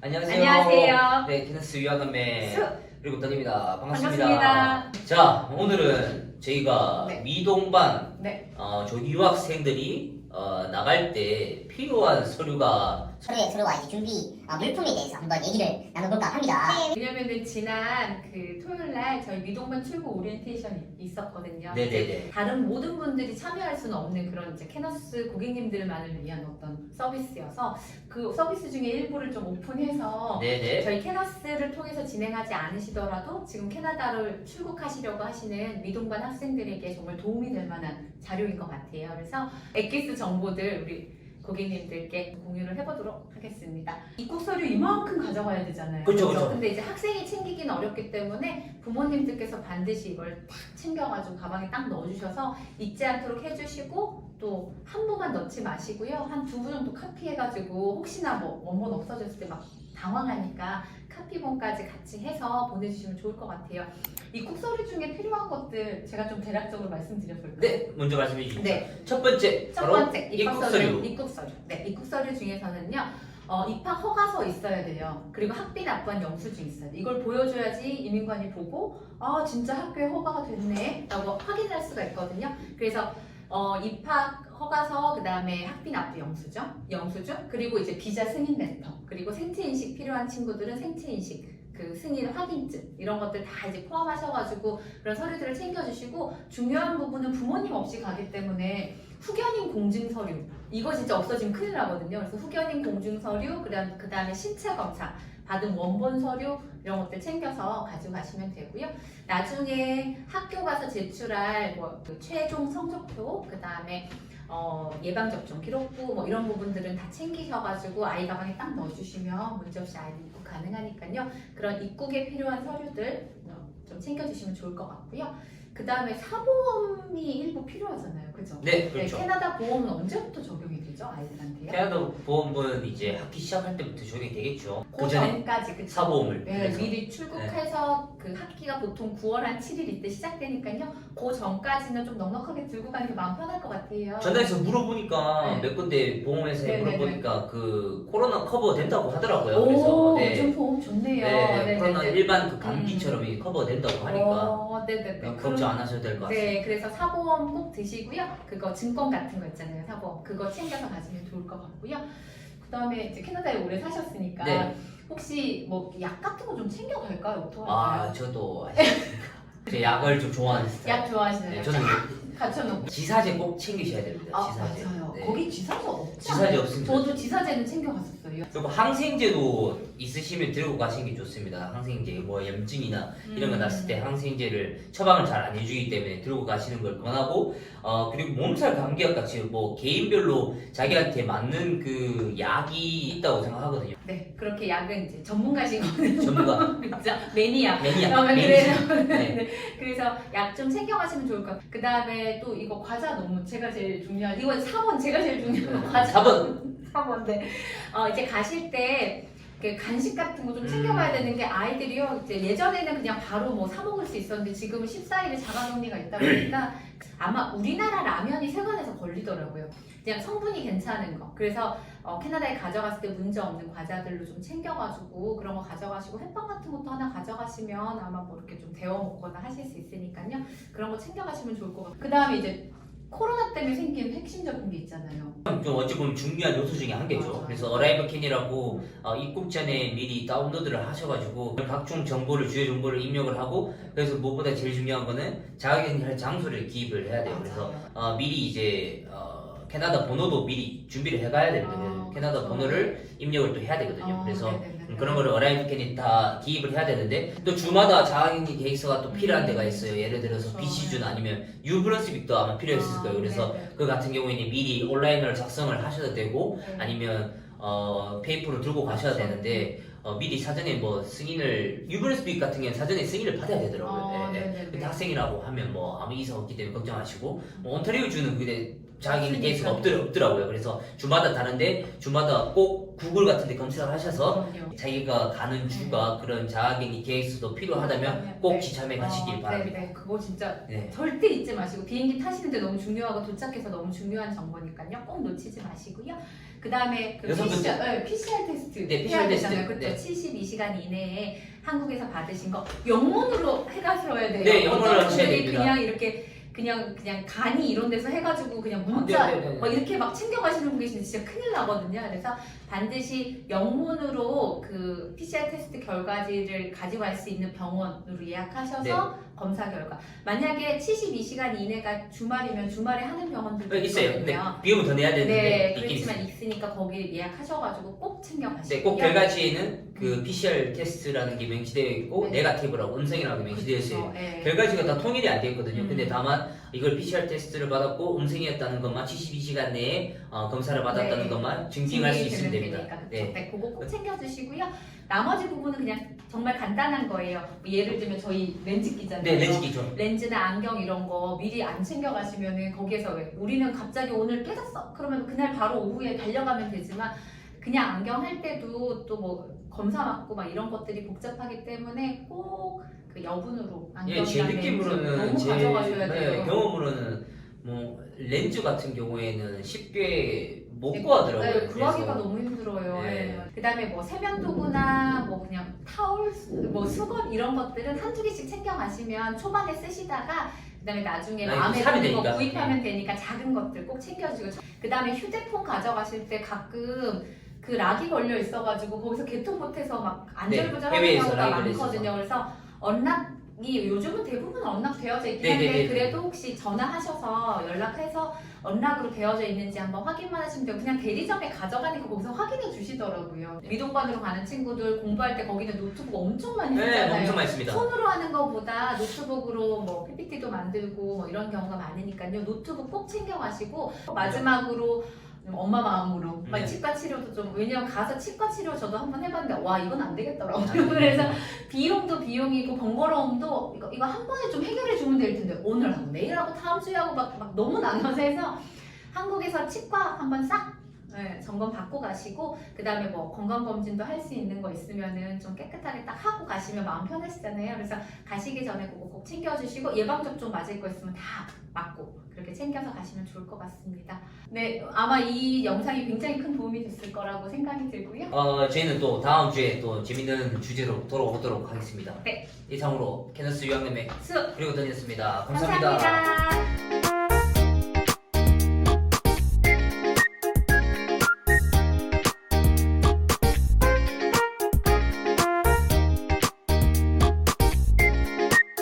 안녕하세요. 안녕하세요. 네, 테니스 유아남매 수. 그리고 던입니다. 반갑습니다. 반갑습니다. 자, 오늘은 저희가 네. 미동반 네. 어, 저희 유학생들이 어, 나갈 때 필요한 서류가 서로의 서로와 이제 준비 아, 물품에 대해서 한번 얘기를 나눠볼까 합니다. 왜냐면은 지난 그 토요일 날 저희 미동반 출고 오리엔테이션이 있었거든요. 네네네. 다른 모든 분들이 참여할 수는 없는 그런 이제 캐너스 고객님들만을 위한 어떤 서비스여서 그 서비스 중에 일부를 좀 오픈해서 네네. 저희 캐너스를 통해서 진행하지 않으시더라도 지금 캐나다를 출국하시려고 하시는 미동반 학생들에게 정말 도움이 될 만한 자료인 것 같아요. 그래서 엑기스 정보들 우리 고객님들께 공유를 해보도록 하겠습니다. 입국 서류 이만큼 가져가야 되잖아요. 그쵸, 그쵸. 근데 이제 학생이 챙기기는 어렵기 때문에 부모님들께서 반드시 이걸 딱 챙겨가지고 가방에 딱 넣어주셔서 잊지 않도록 해주시고 또 한 부만 넣지 마시고요. 한 두 부 정도 카피해가지고 혹시나 뭐 원본 없어졌을 때 막 당황하니까 카피본까지 같이 해서 보내주시면 좋을 것 같아요. 입국 서류 중에 필요한 것들 제가 좀 대략적으로 말씀드려볼까요? 네, 먼저 말씀해 주시죠. 네. 첫 번째, 첫 바로 번째 입국, 입국 서류. 서류. 입국 서류. 네, 입국 서류 중에서는요. 어, 입학 허가서 있어야 돼요. 그리고 학비 납부한 영수증 있어야 돼. 이걸 보여줘야지 이민관이 보고 아 진짜 학교에 허가가 됐네 라고 확인할 수가 있거든요. 그래서 어, 입학 허가서 그다음에 학비 납부 영수증, 영수증 그리고 이제 비자 승인 레터 그리고 생체 인식 필요한 친구들은 생체 인식 그 승인 확인증 이런 것들 다 이제 포함하셔가지고 그런 서류들을 챙겨주시고 중요한 부분은 부모님 없이 가기 때문에 후견인 공증 서류 이거 진짜 없어지면 큰일 나거든요. 그래서 후견인 공증 서류 그다음 그다음에 신체 검사 받은 원본 서류 이런 것들 챙겨서 가지고 가시면 되고요. 나중에 학교 가서 제출할 뭐그 최종 성적표 그다음에 어, 예방접종 기록부 뭐 이런 부분들은 다 챙기셔가지고 아이 가방에 딱 넣어주시면 문제없이 아이들 입국 가능하니까요. 그런 입국에 필요한 서류들 어, 좀 챙겨주시면 좋을 것 같고요. 그 다음에 사보험이 일부 필요하잖아요. 그죠? 네, 그렇죠. 캐나다 보험은 언제부터 적용이 되죠? 아이들한테요? 캐나다 보험은 이제 학기 시작할 때부터 적용이 되겠죠. 그그 전에 전까지 그쵸? 사보험을 네. 미리 출국해서 그 학기가 보통 9월 한 7일 이때 시작되니까요. 그 전까지는 좀 넉넉하게 들고 가는 게 마음 편할 것 같아요. 전화해서 물어보니까 네. 몇 군데 보험회사에 네네네. 물어보니까 그 코로나 커버 된다고 하더라고요. 오, 그래서 네. 요즘 보험 좋네요. 네, 네네네. 코로나 일반 그 감기처럼 이게 커버 된다고 하니까 어, 네네네. 걱정 안 하셔도 될 것 같습니다. 네, 그래서 사보험 꼭 드시고요. 그거 증권 같은 거 있잖아요, 사보험. 그거 챙겨서 가시면 좋을 것 같고요. 그 다음에 이제 캐나다에 오래 사셨으니까 네. 혹시 뭐 약 같은 거 좀 챙겨갈까요? 어떡할까요? 아, 저도 아시니까 제 약을 좀 좋아하는 스타일. 약 좋아하시나요? 네, 저는 갖춰놓고. 지사제 꼭 챙기셔야 됩니다. 아, 지사제. 맞아요. 네. 거기 지사제 없지 지사제 않아요? 없습니다. 저도 지사제는 챙겨갔었어요. 그리고 항생제도 있으시면 들고 가시는 게 좋습니다. 항생제 뭐 염증이나 이런 거 음. 났을 때 항생제를 처방을 잘 안 해주기 때문에 들고 가시는 걸 권하고 어 그리고 몸살 감기약 같이 뭐 개인별로 자기한테 맞는 그 약이 있다고 생각하거든요. 네, 그렇게 약은 이제 전문가신 거는 전문가 그죠? 매니아. 매니아 그러면 매니아. 그래요. 네. 그래서 약 좀 챙겨가시면 좋을 것 같아요. 그 다음에 또 이거 과자 너무 제가 제일 중요한 이건 4번 제가 제일 중요한 거 과자. 4번 4번인데 어, 이제 가실 때 그 간식 같은 거 좀 챙겨가야 음. 되는 게 아이들이요 이제 예전에는 그냥 바로 뭐 사 먹을 수 있었는데 지금은 14일에 자가격리가 있다 보니까 아마 우리나라 라면이 세관에서 걸리더라고요. 그냥 성분이 괜찮은 거. 그래서 어, 캐나다에 가져갔을 때 문제 없는 과자들로 좀 챙겨가지고 그런 거 가져가시고 햇빵 같은 것도 하나 가져가시면 아마 뭐 이렇게 좀 데워 먹거나 하실 수 있으니까요. 그런 거 챙겨가시면 좋을 것 같아요. 그 다음에 이제 코로나 때문에 생긴 핵심적인 게 있잖아요. 좀 어찌 보면 중요한 요소 중에 한 개죠. 맞아요. 그래서 어라이브 캔이라고 어, 입국 전에 미리 다운로드를 하셔가지고 각종 정보를 주요 정보를 입력을 하고 그래서 무엇보다 제일 중요한 거는 자가격리할 장소를 기입을 해야 돼요. 그래서 어, 미리 이제 어, 캐나다 번호도 미리 준비를 해가야 됩니다. 아, 캐나다 그렇죠. 번호를 입력을 또 해야 되거든요. 아, 그래서 네네네. 음, 그런 거를 어라이브 캔이 다 기입을 해야 되는데 또 주마다 자가격리 계획서가 또 필요한 데가 있어요. 예를 들어서 그렇죠. BC준 아니면 유브런스빅도 아마 필요했을 거예요. 그래서 네네. 그 같은 경우에는 미리 온라인으로 작성을 하셔도 되고 네. 아니면 어, 페이퍼로 들고 가셔야 그렇죠. 되는데 어, 미리 사전에 뭐 승인을 유브런스빅 같은 경우는 사전에 승인을 받아야 되더라고요. 어, 예, 예. 근데 학생이라고 하면 뭐 아무 이상 없기 때문에 걱정하시고 뭐 온타리오 주는 그게 자기 케이스가 없더, 없더라고요. 그래서 주마다 다른데 주마다 꼭 구글 같은 데 검색을 하셔서 그럼요. 자기가 가는 주가 그런 자가격리 계획서도 필요하다면 꼭 네. 지참해 가시길 어, 바랍니다. 네, 네, 그거 진짜 네. 절대 잊지 마시고 비행기 타시는데 너무 중요하고 도착해서 너무 중요한 정보니까요. 꼭 놓치지 마시고요. 그 다음에 그 여섯 번째. PCR, 네, PCR 테스트 네, PCR 해야 테스트. 되잖아요. 그렇죠. 네. 72시간 이내에 한국에서 받으신 거 영문으로 해가셔야 돼요. 네, 영문으로 어떤 하셔야 분들이 됩니다. 그냥 이렇게 그냥 그냥 간이 이런 데서 해가지고 그냥 문자 네, 네, 네, 네. 막 이렇게 막 챙겨가시는 분 계시는데 진짜 큰일 나거든요. 그래서 반드시 영문으로 그 PCR 테스트 결과지를 가지고 갈 수 있는 병원으로 예약하셔서 네. 검사 결과. 만약에 72시간 이내가 주말이면 주말에 하는 병원들도 네, 있어요. 근데 있거든요. 비용은 더 내야 되는데 네, 있긴. 그렇지만 있으니까 거기 예약하셔가지고 꼭 챙겨가시고요. 네, 꼭 결과지에는 그 PCR 테스트라는 게 명시되어 있고 네. 네가티브라고 음성이라고 명시되어 있어요. 그렇죠. 네. 결과지가 다 통일이 안 되어 있거든요. 음. 근데 다만 이걸 PCR 테스트를 받았고 음성이었다는 것만 72시간 내에 어, 검사를 받았다는 네. 것만 증빙할 수 있으면 됩니다. 그쵸? 네. 네, 그거 꼭 챙겨주시고요. 나머지 부분은 그냥 정말 간단한 거예요. 뭐 예를 들면 저희 렌즈 끼잖아요. 네, 렌즈 기죠. 렌즈나 안경 이런 거 미리 안 챙겨 가시면은 거기에서 왜 우리는 갑자기 오늘 깨졌어 그러면 그날 바로 오후에 달려가면 되지만 그냥 안경 할 때도 또 뭐 검사 받고 막 이런 것들이 복잡하기 때문에 꼭 그 여분으로 예, 안경이나 제 렌즈 느낌으로는 너무 제 가져가셔야 네, 돼요. 경험으로는 뭐 렌즈 같은 경우에는 쉽게 못 네, 구하더라고요. 네, 구하기가 그래서 너무 힘들어요. 네. 네. 그다음에 뭐 세면도구나 뭐 그냥 타올, 수- 뭐 수건 이런 것들은 한두 개씩 챙겨 가시면 초반에 쓰시다가 그다음에 나중에 아, 이거 마음에 사면 드는 거 되니까. 구입하면 되니까 작은 것들 꼭 챙겨주고 그다음에 휴대폰 가져가실 때 가끔 그 락이 걸려 있어가지고 거기서 개통 못해서 막 네, 안절부절하는 해외에서 경우가 락이 걸려 많거든요. 그래서 언락 이 요즘은 대부분 언락 되어져 있긴 네, 네, 한데 네, 네. 그래도 혹시 전화하셔서 연락해서 언락으로 되어져 있는지 한번 확인만 하시면 돼요. 그냥 대리점에 가져가니까 거기서 확인해 주시더라고요. 미동관으로 가는 친구들 공부할 때 거기는 노트북 엄청 많이 네, 쓰잖아요. 엄청 많습니다. 손으로 하는 것보다 노트북으로 뭐 PPT도 만들고 뭐 이런 경우가 많으니까요. 노트북 꼭 챙겨 가시고 마지막으로 좀 엄마 마음으로 막 네. 치과 치료도 좀 왜냐면 가서 치과 치료 저도 한번 해봤는데 와 이건 안 되겠더라고요. 안 되겠네. 그래서 비용도 비용이고 번거로움도 이거 이거 한 번에 좀 해결해 주면 될 텐데 오늘 하고 내일 하고 다음 주에 하고 막, 막 너무 나눠서 해서 한국에서 치과 한번 싹 네, 점검 받고 가시고 그 다음에 뭐 건강 검진도 할 수 있는 거 있으면은 좀 깨끗하게 딱 하고 가시면 마음 편하시잖아요. 그래서 가시기 전에 그거 꼭 챙겨주시고 예방 접종 맞을 거 있으면 다 맞고 그렇게 챙겨서 가시면 좋을 것 같습니다. 네, 아마 이 영상이 굉장히 큰 도움이 됐을 거라고 생각이 들고요. 어, 저희는 또 다음 주에 또 재밌는 주제로 돌아오도록 하겠습니다. 네. 이상으로 캐너스 유학남의 수 그리고 다녔습니다 감사합니다. 감사합니다.